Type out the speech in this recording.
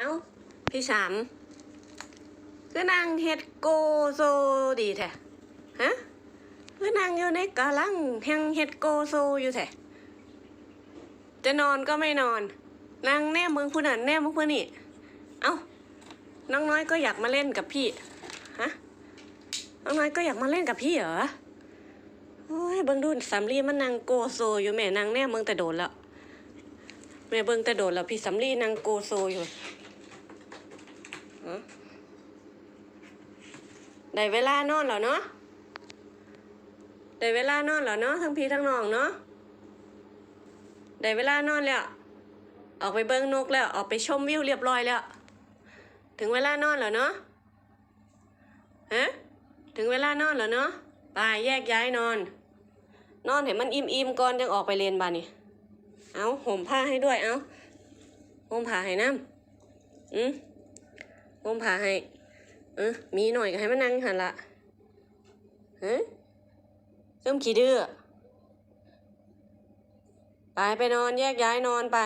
เอ้าพี่สามคือนางเฮ็ดโกโซดีแท้ฮะคือนางอยู่ในกะลังแห่งเฮ็ดโกโซอยู่แท้จะนอนก็ไม่นอนนางแน่มึงผู้นั้นแน่มึงผู้นี่เอ้าน้องน้อยก็อยากมาเล่นกับพี่ฮะน้องน้อยก็อยากมาเล่นกับพี่เหรอโอ้ยเบิ่งดูสำลีมันนางโกโซอยู่แม่นางแน่มึงแต่โดนแล้วแม่เบิ่งแต่โดนแล้วพี่สำลีนางโกโซอยู่ ได้เวลานอนแล้วเนาะได้เวลานอนแล้วเนาะทั้งพี่ทั้งน้องเนาะได้เวลานอนแล้วออกไปเบิ่งนกแล้วออกไปชมวิวเรียบร้อยแล้ว ถึงเวลานอนแล้วเนาะฮะถึงเวลานอนแล้วเนาะไปแยกย้ายนอน นอนเห็นมันอิ่มอิ่มๆก่อนยังออกไปเรียนบ้านนี่เอาห่มผ้าให้ด้วยเอาห่มผ้าให้น้ำอืม ห่มพาให้ เออมีหน่อยก็ให้มันนั่งหันละเฮ้ยเริ่มขี้ดื้อ ไปไปนอนแยกย้ายนอนไป